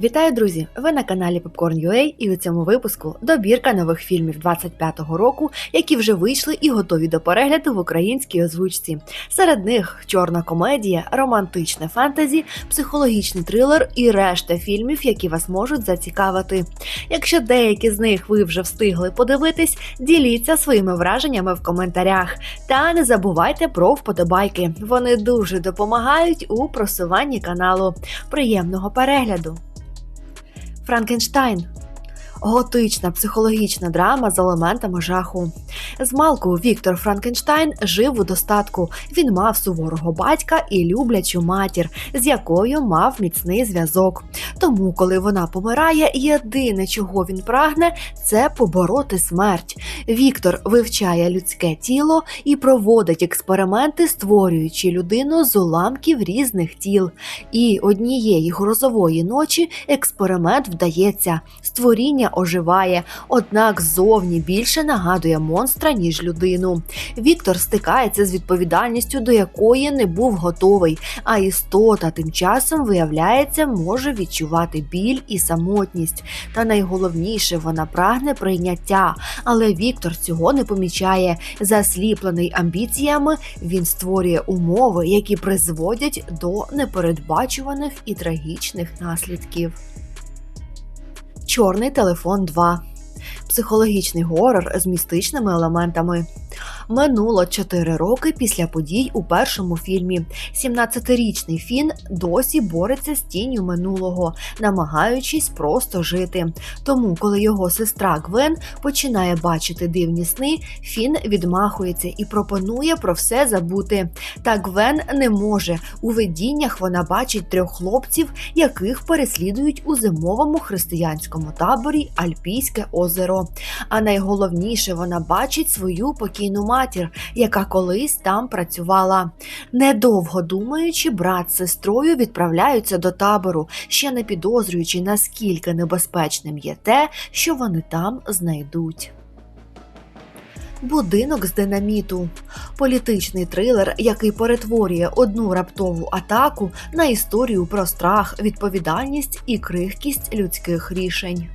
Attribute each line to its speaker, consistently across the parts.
Speaker 1: Вітаю, друзі! Ви на каналі Popcorn.ua і у цьому випуску добірка нових фільмів 25-го року, які вже вийшли і готові до перегляду в українській озвучці. Серед них чорна комедія, романтичне фентезі, психологічний трилер і решта фільмів, які вас можуть зацікавити. Якщо деякі з них ви вже встигли подивитись, діліться своїми враженнями в коментарях. Та не забувайте про вподобайки. Вони дуже допомагають у просуванні каналу. Приємного перегляду! Франкенштайн. Готична психологічна драма з елементами жаху. Змалку Віктор Франкенштайн жив у достатку. Він мав суворого батька і люблячу матір, з якою мав міцний зв'язок. Тому, коли вона помирає, єдине, чого він прагне, це побороти смерть. Віктор вивчає людське тіло і проводить експерименти, створюючи людину з уламків різних тіл. І однієї грозової ночі експеримент вдається. Створіння оживає, однак ззовні більше нагадує монстра, ніж людину. Віктор стикається з відповідальністю, до якої не був готовий, а істота тим часом виявляється, може відчувати біль і самотність. Та найголовніше вона прагне прийняття. Але Віктор цього не помічає. Засліплений амбіціями, він створює умови, які призводять до непередбачуваних і трагічних наслідків. Чорний телефон 2. Психологічний горор з містичними елементами. Минуло 4 роки після подій у першому фільмі. 17-річний Фін досі бореться з тінню минулого, намагаючись просто жити. Тому, коли його сестра Гвен починає бачити дивні сни, Фін відмахується і пропонує про все забути. Та Гвен не може. У видіннях вона бачить трьох хлопців, яких переслідують у зимовому християнському таборі Альпійське озеро. А найголовніше вона бачить свою покійну матір, яка колись там працювала. Недовго думаючи, брат з сестрою відправляються до табору, ще не підозрюючи, наскільки небезпечним є те, що вони там знайдуть. Будинок з динаміту політичний трилер, який перетворює одну раптову атаку на історію про страх, відповідальність і крихкість людських рішень.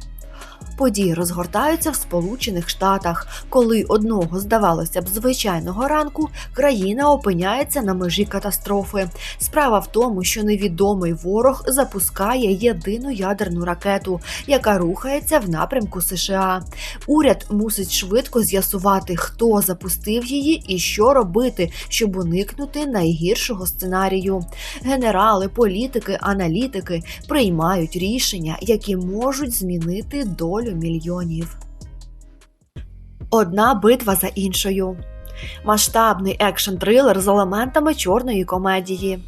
Speaker 1: Події розгортаються в Сполучених Штатах, коли одного, здавалося б, звичайного ранку країна опиняється на межі катастрофи. Справа в тому, що невідомий ворог запускає єдину ядерну ракету, яка рухається в напрямку США. Уряд мусить швидко з'ясувати, хто запустив її і що робити, щоб уникнути найгіршого сценарію. Генерали, політики, аналітики приймають рішення, які можуть змінити долю мільйонів. Одна битва за іншою. Масштабний екшн трилер з елементами чорної комедії.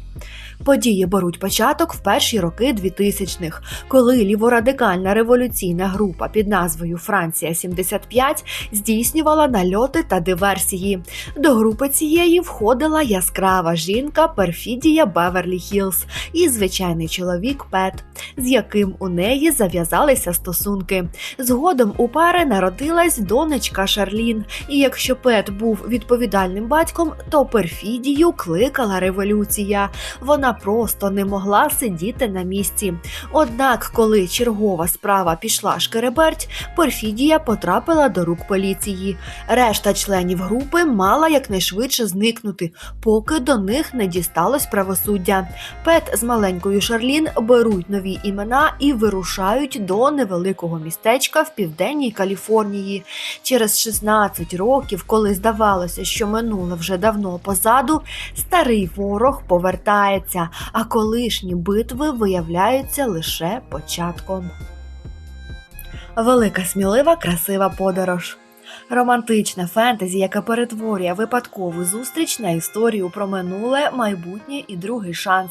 Speaker 1: Події беруть початок в перші роки 2000-х, коли ліворадикальна революційна група під назвою Франція 75 здійснювала нальоти та диверсії. До групи цієї входила яскрава жінка Перфідія Беверлі Хілз і звичайний чоловік Пет, з яким у неї зав'язалися стосунки. Згодом у пари народилась донечка Шарлін. І якщо Пет був відповідальним батьком, то Перфідію кликала революція. Вона просто не могла сидіти на місці. Однак, коли чергова справа пішла шкереберть, Перфідія потрапила до рук поліції. Решта членів групи мала якнайшвидше зникнути, поки до них не дісталось правосуддя. Пет з маленькою Шарлін беруть нові імена і вирушають до невеликого містечка в південній Каліфорнії. Через 16 років, коли здавалося, що минуле вже давно позаду, старий ворог повертається а колишні битви виявляються лише початком. Велика смілива красива подорож. Романтичне фентезі, яке перетворює випадкову зустріч на історію про минуле, майбутнє і другий шанс.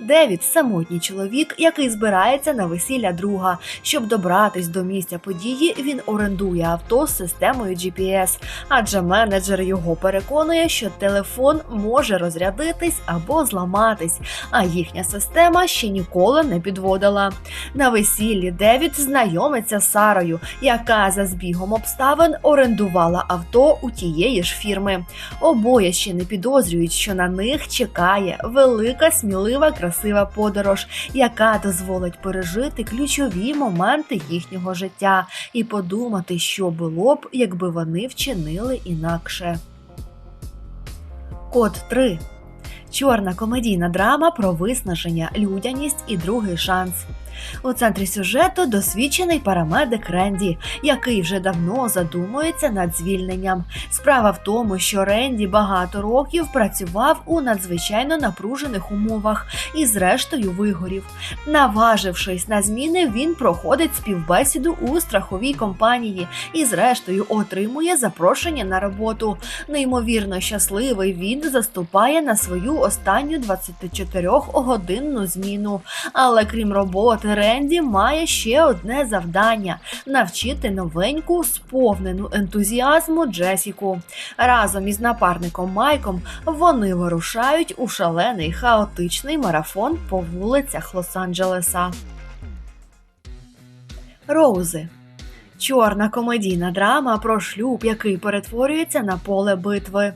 Speaker 1: Девід самотній чоловік, який збирається на весілля друга. Щоб добратись до місця події, він орендує авто з системою GPS, адже менеджер його переконує, що телефон може розрядитись або зламатись, а їхня система ще ніколи не підводила. На весіллі Девід знайомиться з Сарою, яка за збігом обставин орендувала авто у тієї ж фірми. Обоє ще не підозрюють, що на них чекає велика смілива захоплива красива подорож, яка дозволить пережити ключові моменти їхнього життя і подумати, що було б, якби вони вчинили інакше. Код 3 Чорна комедійна драма про виснаження, людяність і другий шанс. У центрі сюжету досвідчений парамедик Ренді, який вже давно задумується над звільненням. Справа в тому, що Ренді багато років працював у надзвичайно напружених умовах і, зрештою, вигорів. Наважившись на зміни, він проходить співбесіду у страховій компанії і, зрештою, отримує запрошення на роботу. Неймовірно щасливий він заступає на свою останню 24-годинну зміну. Але крім роботи, Ренді має ще одне завдання навчити новеньку, сповнену ентузіазму Джесіку. Разом із напарником Майком вони вирушають у шалений хаотичний марафон по вулицях Лос-Анджелеса. Роузи чорна комедійна драма про шлюб, який перетворюється на поле битви.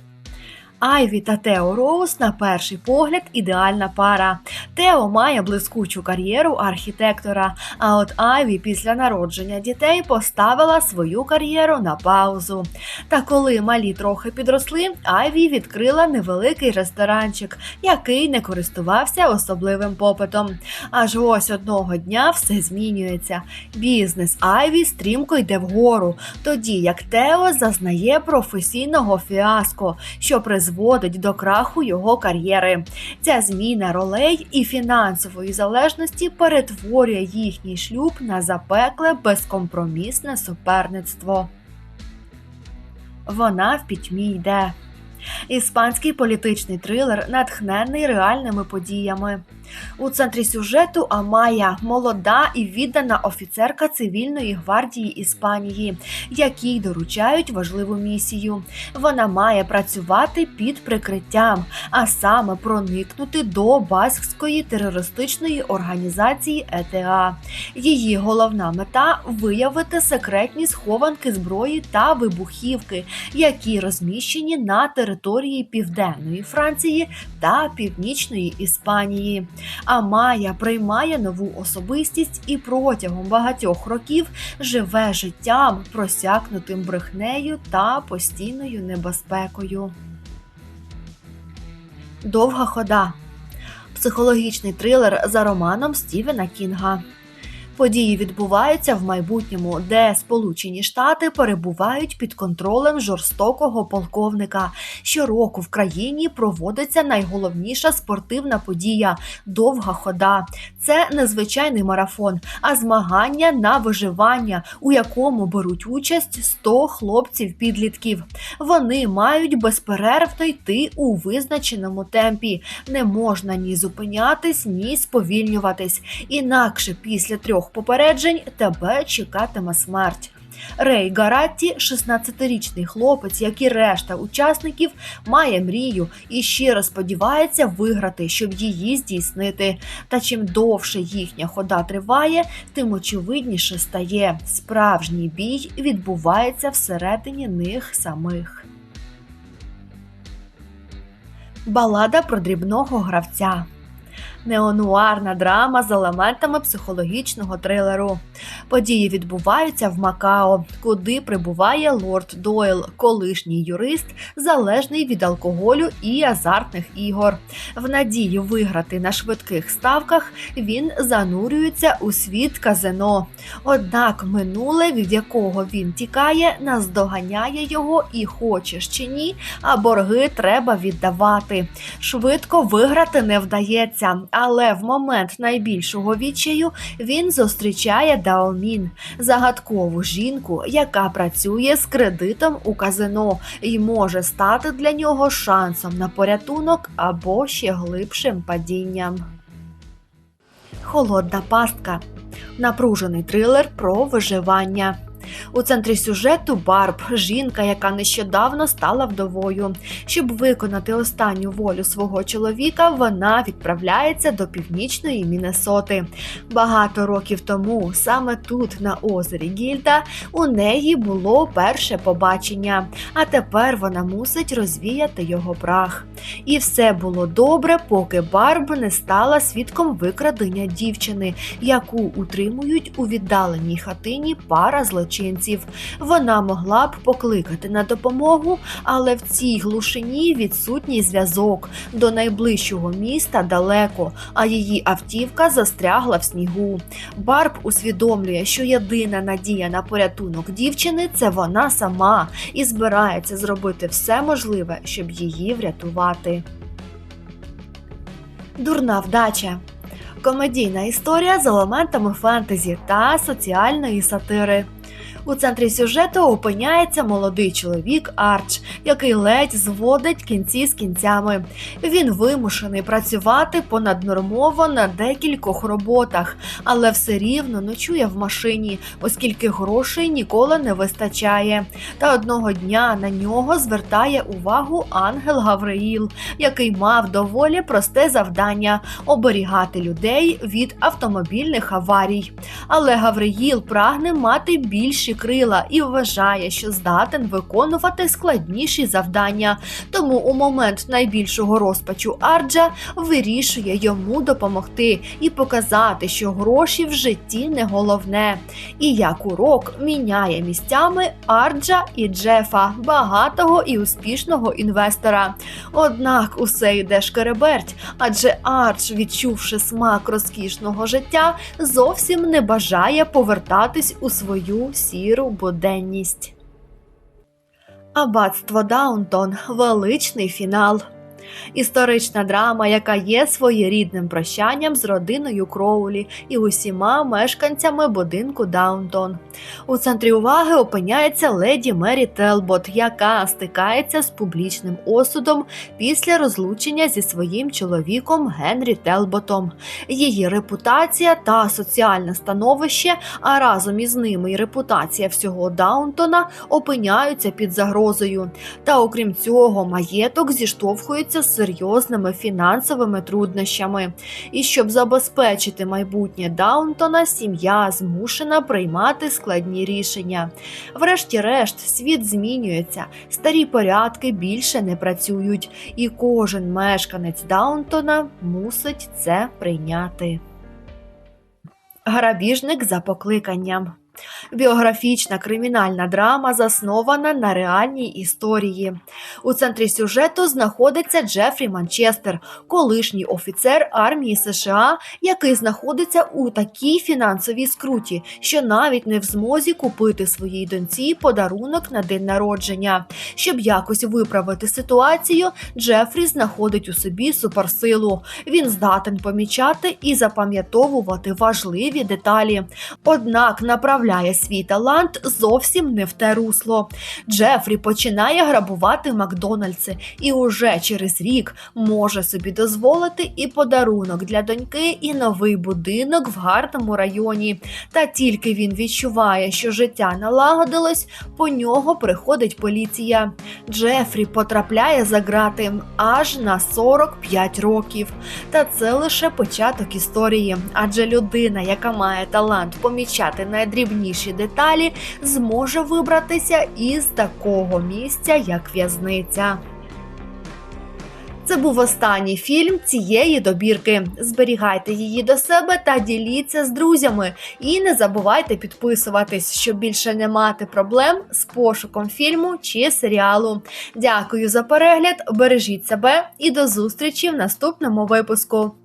Speaker 1: Айві та Тео Роуз на перший погляд ідеальна пара. Тео має блискучу кар'єру архітектора. А от Айві після народження дітей поставила свою кар'єру на паузу. Та коли малі трохи підросли, Айві відкрила невеликий ресторанчик, який не користувався особливим попитом. Аж ось одного дня все змінюється. Бізнес Айві стрімко йде вгору, тоді як Тео зазнає професійного фіаско, що призводить до краху його кар'єри. Ця зміна ролей і фінансової залежності перетворює їхній шлюб на запекле безкомпромісне суперництво. Вона в пітьмі йде. Іспанський політичний трилер, натхнений реальними подіями. У центрі сюжету Амая молода і віддана офіцерка цивільної гвардії Іспанії, якій доручають важливу місію. Вона має працювати під прикриттям, а саме проникнути до баскської терористичної організації ЕТА. Її головна мета виявити секретні схованки зброї та вибухівки, які розміщені на території південної Франції та північної Іспанії. А Майя приймає нову особистість і протягом багатьох років живе життям, просякнутим брехнею та постійною небезпекою. Довга хода. Психологічний трилер за романом Стівена Кінга. Події відбуваються в майбутньому, де Сполучені Штати перебувають під контролем жорстокого полковника. Щороку в країні проводиться найголовніша спортивна подія довга хода. Це незвичайний марафон, а змагання на виживання, у якому беруть участь 100 хлопців-підлітків. Вони мають безперервно йти у визначеному темпі. Не можна ні зупинятись, ні сповільнюватись. Інакше після трьох попереджень тебе чекатиме смерть. Рей Гаратті, 16-річний хлопець, як і решта учасників, має мрію і щиро сподівається виграти, щоб її здійснити. Та чим довше їхня хода триває, тим очевидніше стає. Справжній бій відбувається всередині них самих. Балада про дрібного гравця неонуарна драма з елементами психологічного трилеру. Події відбуваються в Макао, куди прибуває лорд Дойл, колишній юрист, залежний від алкоголю і азартних ігор. В надії виграти на швидких ставках він занурюється у світ казино. Однак минуле, від якого він тікає, наздоганяє його і хочеш чи ні, а борги треба віддавати. Швидко виграти не вдається але в момент найбільшого відчаю він зустрічає Даомін, загадкову жінку, яка працює з кредитом у казино і може стати для нього шансом на порятунок або ще глибшим падінням. Холодна пастка напружений трилер про виживання. У центрі сюжету Барб, жінка, яка нещодавно стала вдовою. Щоб виконати останню волю свого чоловіка, вона відправляється до північної Міннесоти. Багато років тому, саме тут, на озері Гільда, у неї було перше побачення, а тепер вона мусить розвіяти його прах. І все було добре, поки Барб не стала свідком викрадення дівчини, яку утримують у віддаленій хатині пара злочинців. Вона могла б покликати на допомогу, але в цій глушині відсутній зв'язок. До найближчого міста далеко, а її автівка застрягла в снігу. Барб усвідомлює, що єдина надія на порятунок дівчини це вона сама і збирається зробити все можливе, щоб її врятувати. Дурна вдача. Комедійна історія з елементами фентезі та соціальної сатири. У центрі сюжету опиняється молодий чоловік Арч, який ледь зводить кінці з кінцями. Він вимушений працювати понаднормово на декількох роботах, але все рівно ночує в машині, оскільки грошей ніколи не вистачає. Та одного дня на нього звертає увагу ангел Гавриїл, який мав доволі просте завдання оберігати людей від автомобільних аварій. Але Гавриїл прагне мати більші крила і вважає, що здатен виконувати складніші завдання. Тому у момент найбільшого розпачу Арджа вирішує йому допомогти і показати, що гроші в житті не головне. І як урок міняє місцями Арджа і Джефа, багатого і успішного інвестора. Однак усе йде шкереберть, адже Ардж, відчувши смак розкішного життя, зовсім не бажає повертатись у свою сіру буденність. Аббатство Даунтон величний фінал. Історична драма, яка є своєрідним прощанням з родиною Кроулі і усіма мешканцями будинку Даунтон. У центрі уваги опиняється леді Мері Телбот, яка стикається з публічним осудом після розлучення зі своїм чоловіком Генрі Телботом. Її репутація та соціальне становище, а разом із ними й репутація всього Даунтона опиняються під загрозою. Та окрім цього, маєток зіштовхується з серйозними фінансовими труднощами. І щоб забезпечити майбутнє Даунтона, сім'я змушена приймати складні рішення. Врешті-решт, світ змінюється, старі порядки більше не працюють, і кожен мешканець Даунтона мусить це прийняти. Грабіжник за покликанням. Біографічна кримінальна драма заснована на реальній історії. У центрі сюжету знаходиться Джефрі Манчестер, колишній офіцер армії США, який знаходиться у такій фінансовій скруті, що навіть не в змозі купити своїй доньці подарунок на день народження. Щоб якось виправити ситуацію, Джефрі знаходить у собі суперсилу. Він здатен помічати і запам'ятовувати важливі деталі. Однак направляє свій талант зовсім не в те русло. Джефрі починає грабувати Макдональдси і уже через рік може собі дозволити і подарунок для доньки, і новий будинок в гарному районі. Та тільки він відчуває, що життя налагодилось, по нього приходить поліція. Джефрі потрапляє за грати аж на 45 років. Та це лише початок історії, адже людина, яка має талант помічати найдрібніші деталі, зможе вибратися із такого місця, як в'язниця. Це був останній фільм цієї добірки. Зберігайте її до себе та діліться з друзями. І не забувайте підписуватись, щоб більше не мати проблем з пошуком фільму чи серіалу. Дякую за перегляд, бережіть себе і до зустрічі в наступному випуску.